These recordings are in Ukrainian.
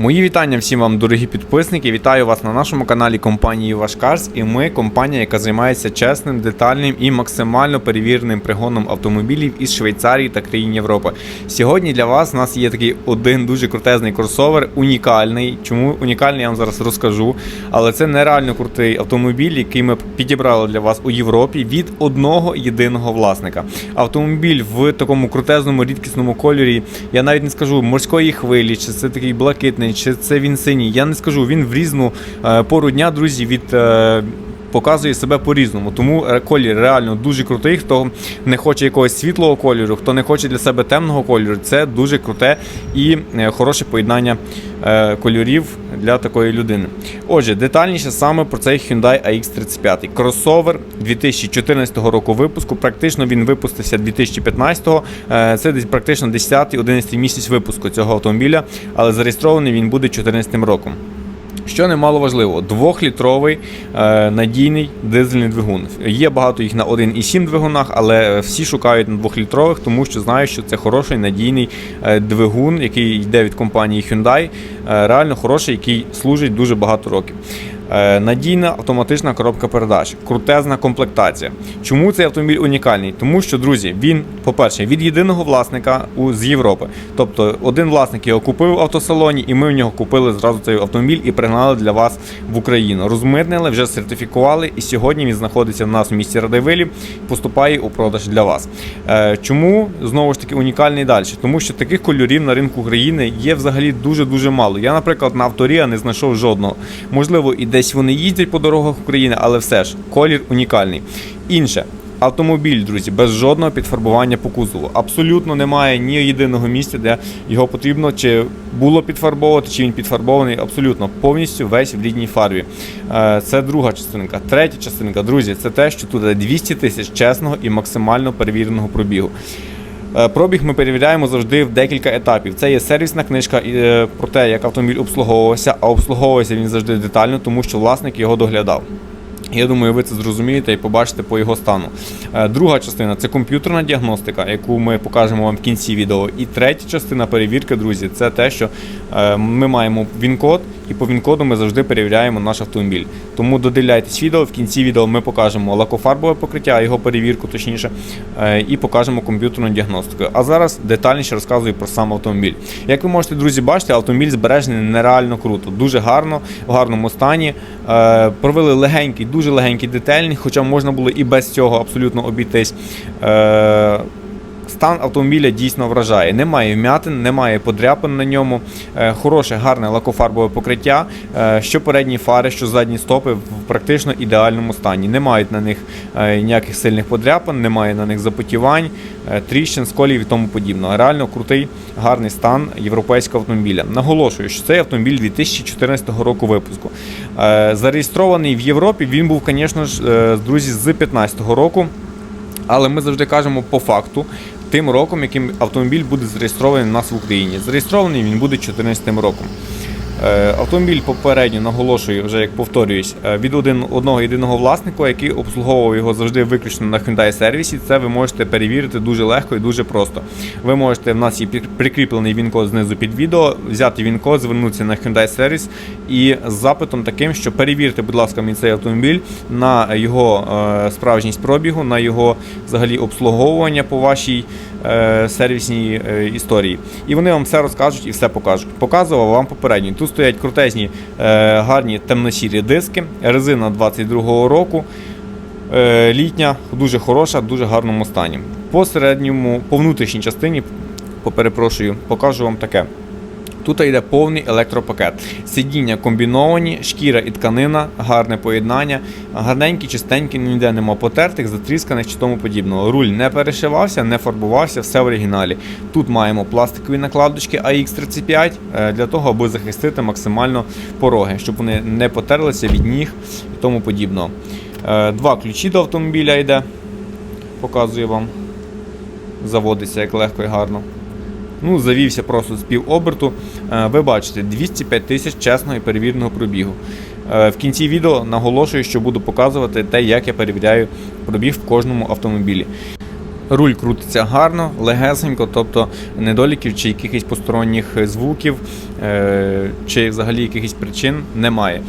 Мої вітання всім вам, дорогі підписники. Вітаю вас на нашому каналі компанії Вашкарс. І ми компанія, яка займається чесним, детальним і максимально перевіреним пригоном автомобілів із Швейцарії та країн Європи. Сьогодні для вас у нас є такий один дуже крутезний кросовер, унікальний. Чому унікальний, я вам зараз розкажу. Але це нереально крутий автомобіль, який ми підібрали для вас у Європі від одного єдиного власника. Автомобіль в такому крутезному рідкісному кольорі. Я навіть не скажу морської хвилі, чи це такий блакитний, чи це він синій. Я не скажу. Він в різну е, пору дня, друзі, від. Показує себе по-різному, тому е, колір реально дуже крутий. Хто не хоче якогось світлого кольору, хто не хоче для себе темного кольору, це дуже круте і е, хороше поєднання е, кольорів для такої людини. Отже, детальніше саме про цей Hyundai AX35. Кросовер 2014 року випуску. Практично він випустився 2015-го. Е, Це десь практично 10-11 місяць випуску цього автомобіля, але зареєстрований він буде 2014 роком. Що немало важливо, двохлітровий е, надійний дизельний двигун. Є багато їх на 1,7 двигунах, але всі шукають на двохлітрових, тому що знають, що це хороший надійний е, двигун, який йде від компанії Hyundai. Е, реально хороший, який служить дуже багато років. Е, Надійна автоматична коробка передач, крутезна комплектація. Чому цей автомобіль унікальний? Тому що, друзі, він, по-перше, від єдиного власника з Європи. Тобто один власник його купив в автосалоні, і ми в нього купили зразу цей автомобіль і пригнали для вас в Україну. Розмитнили, вже сертифікували, і сьогодні він знаходиться в нас в місті Радивилі, поступає у продаж для вас. Е, Чому знову ж таки унікальний далі? Тому що таких кольорів на ринку України є взагалі дуже-дуже мало. Я, наприклад, на авторія не знайшов жодного. Можливо, і десь вони їздять по дорогах України, але все ж колір унікальний. Інше. Автомобіль, друзі, без жодного підфарбування по кузову. Абсолютно немає ні єдиного місця, де його потрібно чи було підфарбовувати, чи він підфарбований. Абсолютно повністю весь в рідній фарбі. Е, Це друга частинка. Третя частинка, друзі, це те, що тут 200 тисяч чесного і максимально перевіреного пробігу. Е, Пробіг ми перевіряємо завжди в декілька етапів. Це є сервісна книжка е, про те, як автомобіль обслуговувався, а обслуговувався він завжди детально, тому що власник його доглядав. Я думаю, ви це зрозумієте і побачите по його стану. Е, Друга частина це комп'ютерна діагностика, яку ми покажемо вам в кінці відео. І третя частина перевірки, друзі, це те, що е, ми маємо він-код, і по він-коду ми завжди перевіряємо наш автомобіль. Тому додивляйтесь відео. В кінці відео ми покажемо лакофарбове покриття, його перевірку точніше, е, і покажемо комп'ютерну діагностику. А зараз детальніше розказую про сам автомобіль. Як ви можете, друзі, бачити, автомобіль збережений нереально круто, дуже гарно, в гарному стані. Провели легенький, дуже легенький детальні, хоча можна було і без цього абсолютно обійтись. Е, Стан автомобіля дійсно вражає. Немає вмятин, немає подряпин на ньому. Е, Хороше, гарне лакофарбове покриття. Е, Що передні фари, що задні стопи в практично ідеальному стані. Не мають на них е, ніяких сильних подряпин, немає на них запотівань, тріщин, сколів і тому подібного. Реально крутий, гарний стан європейського автомобіля. Наголошую, що цей автомобіль 2014 року випуску. Зареєстрований в Європі. Він був, звісно ж, друзі, з 2015 року. Але ми завжди кажемо по факту, тим роком, яким автомобіль буде зареєстрований у нас в Україні. Зареєстрований він буде 2014 роком. Е, Автомобіль попередньо наголошую, вже як повторююсь, е, від один, одного єдиного власника, який обслуговував його завжди виключно на Hyundai сервісі. Це ви можете перевірити дуже легко і дуже просто. Ви можете в нас є прикріплений він-код знизу під відео, взяти він-код, звернутися на Hyundai сервіс і з запитом таким, що перевірте, будь ласка, мені цей автомобіль на його е, справжність пробігу, на його взагалі обслуговування по вашій е, сервісній е, історії. І вони вам все розкажуть і все покажуть. Показував вам попередньо. Тут стоять крутезні, е, гарні темно-сірі диски, резина 22-го року. Літня, дуже хороша, дуже гарному стані. По середньому, по внутрішній частині, поперепрошую, покажу вам таке. Тут йде повний електропакет. Сидіння комбіновані, шкіра і тканина, гарне поєднання, гарненькі, чистенькі, ніде нема потертих, затрісканих чи тому подібного. Руль не перешивався, не фарбувався, все в оригіналі. Тут маємо пластикові накладочки AX35 е, для того, аби захистити максимально пороги, щоб вони не потерлися від ніг і тому подібного. Е, Два ключі до автомобіля йде. Показую вам. Заводиться як легко і гарно. Ну, завівся просто з пів оберту. Е, Ви бачите, 205 тисяч чесного і перевіреного пробігу. Е, В кінці відео наголошую, що буду показувати те, як я перевіряю пробіг в кожному автомобілі. Руль крутиться гарно, легесенько, тобто недоліків чи якихось посторонніх звуків, е, чи взагалі якихось причин немає.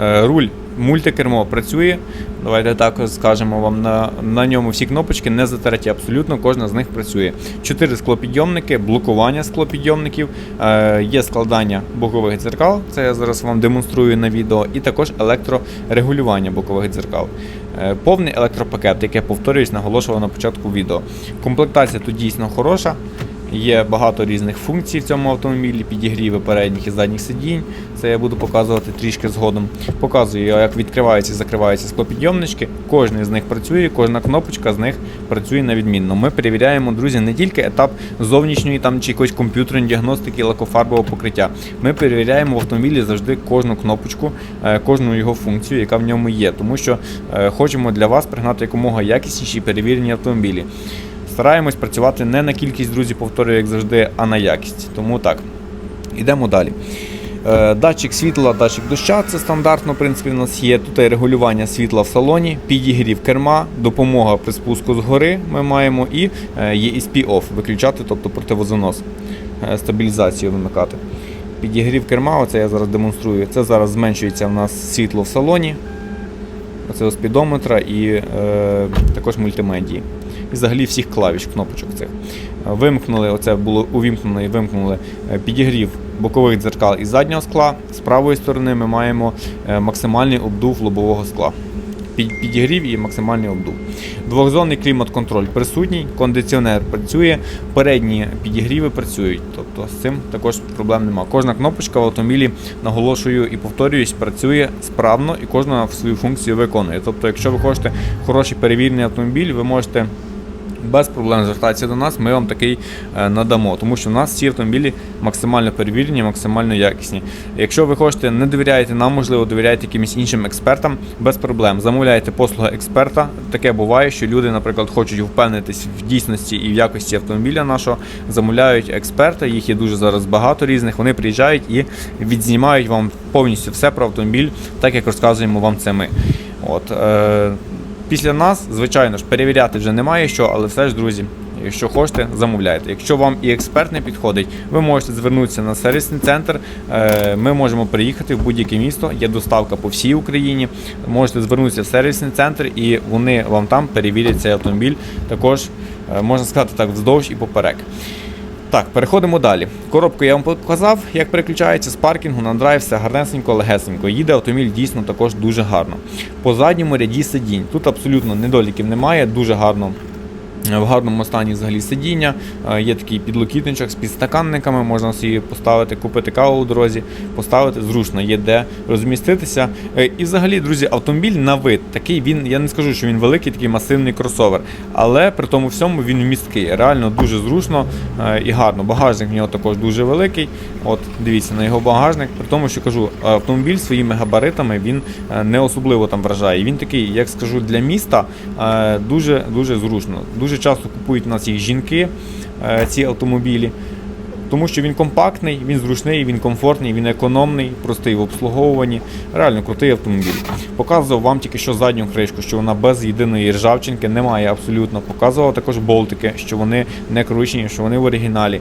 Руль мультикермо працює. Давайте так скажемо вам на, на ньому всі кнопочки не затерті, абсолютно кожна з них працює. Чотири склопідйомники, блокування склопідйомників, е, є складання бокових дзеркал, це я зараз вам демонструю на відео, і також електрорегулювання бокових дзеркал. Е, Повний електропакет, як я повторююсь, наголошував на початку відео. Комплектація тут дійсно хороша. Є багато різних функцій в цьому автомобілі, підігріви передніх і задніх сидінь. Це я буду показувати трішки згодом. Показую, як відкриваються і закриваються склопідйомнички. Кожен з них працює, кожна кнопочка з них працює на відмінно. Ми перевіряємо, друзі, не тільки етап зовнішньої там чи якоїсь комп'ютерної діагностики, лакофарбового покриття. Ми перевіряємо в автомобілі завжди кожну кнопочку, е, кожну його функцію, яка в ньому є. Тому що е, хочемо для вас пригнати якомога якісніші перевірені автомобілі. Стараємось працювати не на кількість друзів, повторюю, як завжди, а на якість. Тому так. Йдемо далі. Е, Датчик світла, датчик доща це стандартно, в принципі, у нас є. Тут є регулювання світла в салоні, підігрів керма, допомога при спуску з гори ми маємо і е, є ESP OFF, виключати, тобто противозанос, е, стабілізацію вимикати. Підігрів керма, оце я зараз демонструю. Це зараз зменшується в нас світло в салоні. Оце спідометра і е, також мультимедії. І взагалі всіх клавіш, кнопочок цих. Е, Вимкнули, оце було увімкнено і вимкнули е, підігрів бокових дзеркал і заднього скла. З правої сторони ми маємо е, максимальний обдув лобового скла. Підігрів і максимальний обдув. Двохзонний клімат-контроль присутній, кондиціонер працює, передні підігріви працюють. Тобто з цим також проблем нема. Кожна кнопочка в автомобілі, наголошую і повторююсь, працює справно і кожна свою функцію виконує. Тобто, якщо ви хочете хороший перевірений автомобіль, ви можете без проблем звертатися до нас, ми вам такий е, надамо, тому що в нас ці автомобілі максимально перевірені, максимально якісні. Якщо ви хочете, не довіряєте нам, можливо, довіряєте якимось іншим експертам, без проблем. Замовляйте послуги експерта. Таке буває, що люди, наприклад, хочуть впевнитись в дійсності і в якості автомобіля нашого, замовляють експерта. Їх є дуже зараз багато різних. Вони приїжджають і відзнімають вам повністю все про автомобіль, так як розказуємо вам це ми. От, е, Після нас, звичайно ж, перевіряти вже немає що, але все ж, друзі, якщо хочете, замовляйте. Якщо вам і експерт не підходить, ви можете звернутися на сервісний центр. Е, Ми можемо приїхати в будь-яке місто. Є доставка по всій Україні. Можете звернутися в сервісний центр, і вони вам там перевірять цей автомобіль. Також е, можна сказати так, вздовж і поперек. Так, переходимо далі. Коробку я вам показав, як переключається з паркінгу на драйв, все гарнесенько, легесенько. Їде автомобіль дійсно також дуже гарно. По задньому ряді сидінь. Тут абсолютно недоліків немає, дуже гарно. В гарному стані взагалі сидіння, Е, є такий підлокітничок з підстаканниками, можна собі поставити, купити каву у дорозі, поставити зручно, є де розміститися. Е, І взагалі, друзі, автомобіль на вид такий він, я не скажу, що він великий, такий масивний кросовер, але при тому всьому він вмісткий. Реально дуже зручно е, і гарно. Багажник в нього також дуже великий. От дивіться на його багажник. При тому, що кажу, автомобіль своїми габаритами він не особливо там вражає. Він такий, як скажу, для міста дуже дуже зручно. Дуже часто купують у нас їх жінки, е, ці автомобілі. Тому що він компактний, він зручний, він комфортний, він економний, простий в обслуговуванні. Реально крутий автомобіль. Показував вам тільки що задню кришку, що вона без єдиної ржавчинки, немає абсолютно. Показував також болтики, що вони не кручені, що вони в оригіналі.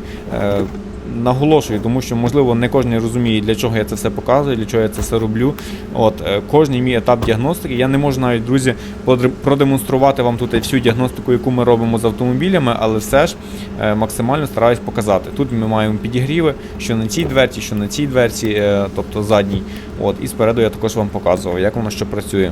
Наголошую, тому що можливо не кожен розуміє, для чого я це все показую, для чого я це все роблю. От е, кожний мій етап діагностики. Я не можу навіть, друзі, продемонструвати вам тут всю діагностику, яку ми робимо з автомобілями, але все ж е, максимально стараюсь показати. Тут ми маємо підігріви, що на цій дверці, що на цій дверці, е, тобто задній. От і спереду я також вам показував, як воно що працює.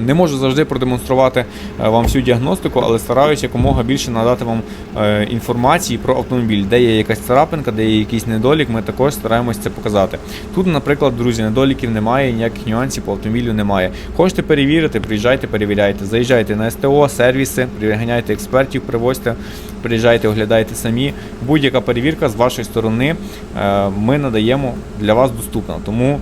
Не можу завжди продемонструвати е, вам всю діагностику, але стараюся якомога більше надати вам е, інформації про автомобіль, де є якась царапинка, де є якийсь недолік. Ми також стараємось це показати. Тут, наприклад, друзі, недоліків немає, ніяких нюансів по автомобілю немає. Хочете перевірити, приїжджайте, перевіряйте. Заїжджайте на СТО, сервіси, приганяйте експертів, привозьте, приїжджайте, оглядайте самі. Будь-яка перевірка з вашої сторони е, ми надаємо для вас доступна. Тому,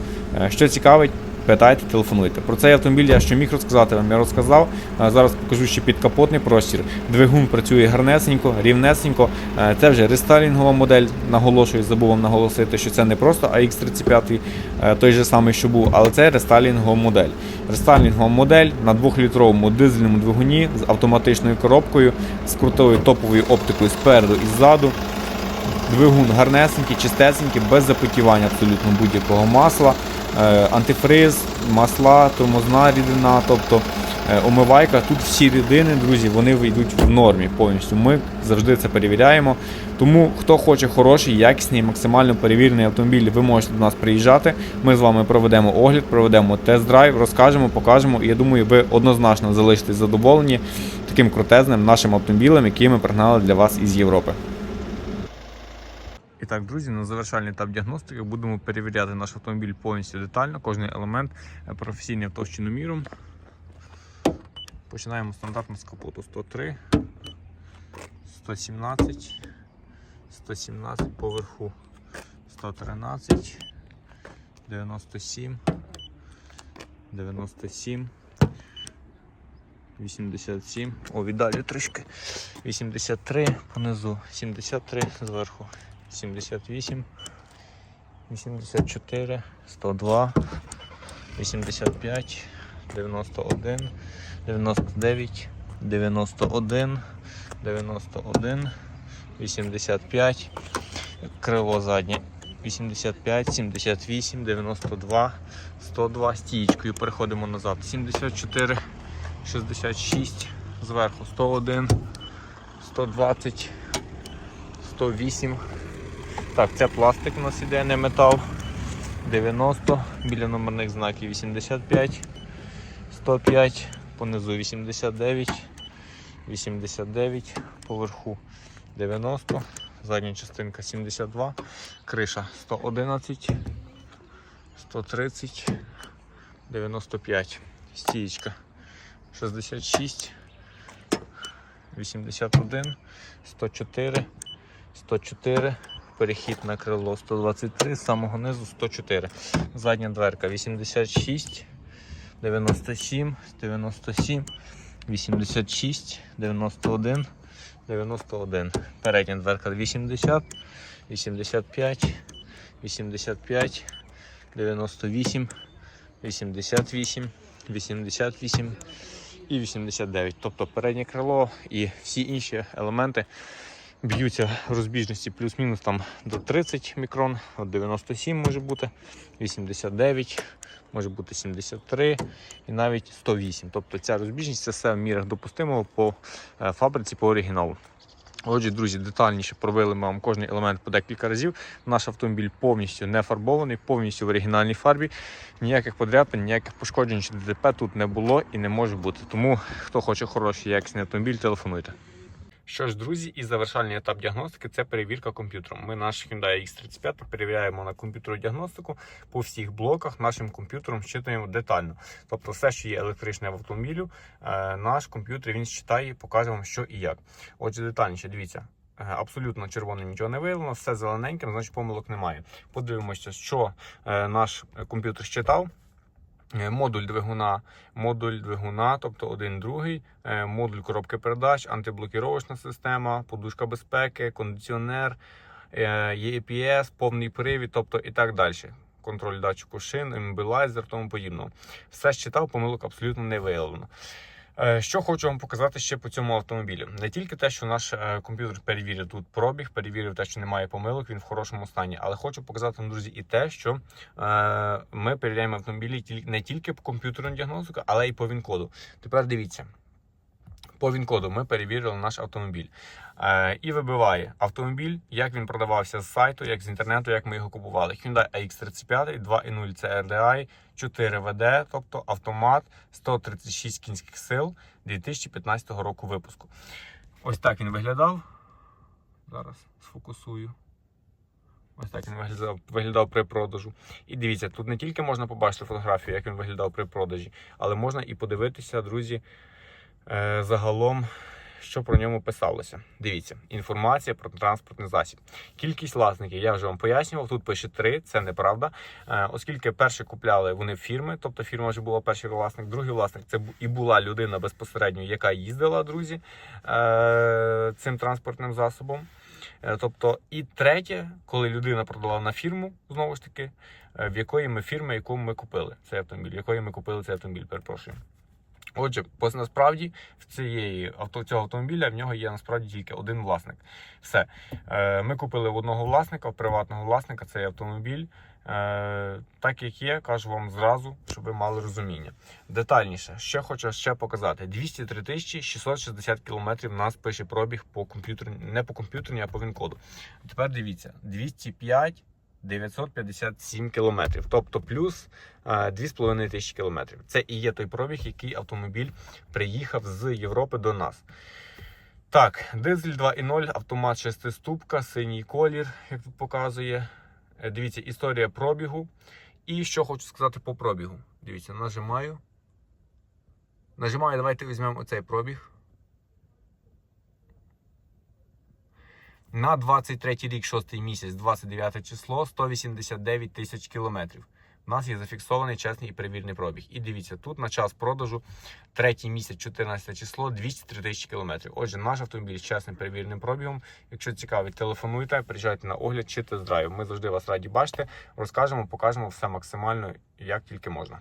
що цікавить, Питайте, телефонуйте. Про цей автомобіль я що міг розказати вам, я розказав. Е, Зараз покажу ще підкапотний простір. Двигун працює гарнесенько, рівнесенько. Е, Це вже рестайлінгова модель. Наголошую, забув вам наголосити, що це не просто AX35, е, той же самий, що був, але це рестайлінгова модель. Рестайлінгова модель на 2-літровому дизельному двигуні з автоматичною коробкою, з крутою топовою оптикою спереду і ззаду. Двигун гарнесенький, чистесенький, без запотівання абсолютно будь-якого масла, антифриз, масла, тормозна рідина, тобто е, омивайка. Тут всі рідини, друзі, вони вийдуть в нормі повністю. Ми завжди це перевіряємо. Тому, хто хоче хороший, якісний, максимально перевірений автомобіль, ви можете до нас приїжджати. Ми з вами проведемо огляд, проведемо тест-драйв, розкажемо, покажемо. І я думаю, ви однозначно залишитесь задоволені таким крутезним нашим автомобілем, який ми пригнали для вас із Європи. І так, друзі, на завершальний етап діагностики будемо перевіряти наш автомобіль повністю детально, кожний елемент е, професійним товщиноміром. Починаємо стандартно з капоту 103, 117, 117 поверху 113, 97, 97, 87. О, віддалі трішки. 83 понизу, 73 зверху. 78, 84, 102, 85, 91, 99, 91, 91, 85, крило заднє 85, 78, 92, 102 стієчкою переходимо назад. 74, 66, зверху 101, 120, 108. Так, це пластик у нас іде, не метал. 90, біля номерних знаків 85, 105, понизу 89, 89, поверху 90, задня частинка 72, криша 111, 130, 95, стієчка 66, 81, 104, 104, перехід на крило 123, з самого низу 104. Задня дверка 86, 97, 97, 86, 91, 91. Передня дверка 80, 85, 85, 98, 88, 88 і 89. Тобто переднє крило і всі інші елементи б'ються в розбіжності плюс-мінус там до 30 мікрон, от 97 може бути, 89, може бути 73 і навіть 108. Тобто ця розбіжність це все в мірах допустимого по е, фабриці по оригіналу. Отже, друзі, детальніше провели ми вам кожний елемент по декілька разів. Наш автомобіль повністю не фарбований, повністю в оригінальній фарбі. Ніяких подряпин, ніяких пошкоджень чи ДТП тут не було і не може бути. Тому хто хоче хороший якісний автомобіль, телефонуйте. Що ж, друзі, і завершальний етап діагностики це перевірка комп'ютером. Ми наш Hyundai X35 перевіряємо на комп'ютеру діагностику по всіх блоках нашим комп'ютером щитуємо детально. Тобто, все, що є електричне в автомобілю, е, наш комп'ютер він считає і покаже вам, що і як. Отже, детальніше, дивіться. е, Абсолютно червоним нічого не виявлено, все зелененьким, значить помилок немає. Подивимося, що е, наш комп'ютер считав. Е, Модуль двигуна, модуль двигуна, тобто один другий, е, модуль коробки передач, антиблокіровочна система, подушка безпеки, кондиціонер, е, EPS, повний привід, тобто і так далі. Контроль датчику шин, імбілайзер, тому подібного. Все читав, помилок абсолютно не виявлено. Е, Що хочу вам показати ще по цьому автомобілю. Не тільки те, що наш е, комп'ютер перевірив тут пробіг, перевірив те, що немає помилок, він в хорошому стані. Але хочу показати вам, друзі, і те, що е, ми перевіряємо автомобілі не тільки по комп'ютерному діагностику, але й по він-коду. Тепер дивіться. По він-коду ми перевірили наш автомобіль. Е, і вибиває автомобіль, як він продавався з сайту, як з інтернету, як ми його купували. Hyundai AX35, 2.0 CRDI, 4 ВД, тобто автомат, 136 кінських сил 2015 року випуску. Ось так він виглядав. Зараз сфокусую. Ось так він виглядав, виглядав при продажу. І дивіться, тут не тільки можна побачити фотографію, як він виглядав при продажі, але можна і подивитися, друзі, загалом що про ньому писалося. Дивіться, інформація про транспортний засіб. Кількість власників я вже вам пояснював. Тут пише 3, це неправда. Е, Оскільки перші купляли вони фірми, тобто фірма вже була перший власник, другий власник це і була людина безпосередньо, яка їздила, друзі, е, цим транспортним засобом. Е, Тобто, і третє, коли людина продала на фірму, знову ж таки, е, в якої ми фірми, яку ми купили цей автомобіль, якої ми купили цей автомобіль, перепрошую. Отже, насправді в цієї авто цього автомобіля в нього є насправді тільки один власник. Все. Е, Ми купили в одного власника, в приватного власника цей автомобіль. Е, Так як є, кажу вам зразу, щоб ви мали розуміння. Детальніше, що хочу ще показати: 203 тисячі 660 кілометрів нас пише пробіг по комп'ютерні, не по комп'ютерній, а по він-коду. Тепер дивіться, 205 957 кілометрів, тобто плюс е, 2,5 тисячі кілометрів. Це і є той пробіг, який автомобіль приїхав з Європи до нас. Так, дизель 2.0, автомат 6-ступка, синій колір, як тут показує. Е, Дивіться, історія пробігу. І що хочу сказати по пробігу. Дивіться, нажимаю. Нажимаю, давайте візьмемо оцей пробіг. На 23 рік, 6 місяць, 29 число, 189 тисяч кілометрів. У нас є зафіксований чесний і перевірний пробіг. І дивіться, тут на час продажу, третій місяць, 14 число, 203 тисячі кілометрів. Отже, наш автомобіль з чесним перевірним пробігом. Якщо цікавить, телефонуйте, приїжджайте на огляд чи тест-драйв. Ми завжди вас раді бачити. Розкажемо, покажемо все максимально, як тільки можна.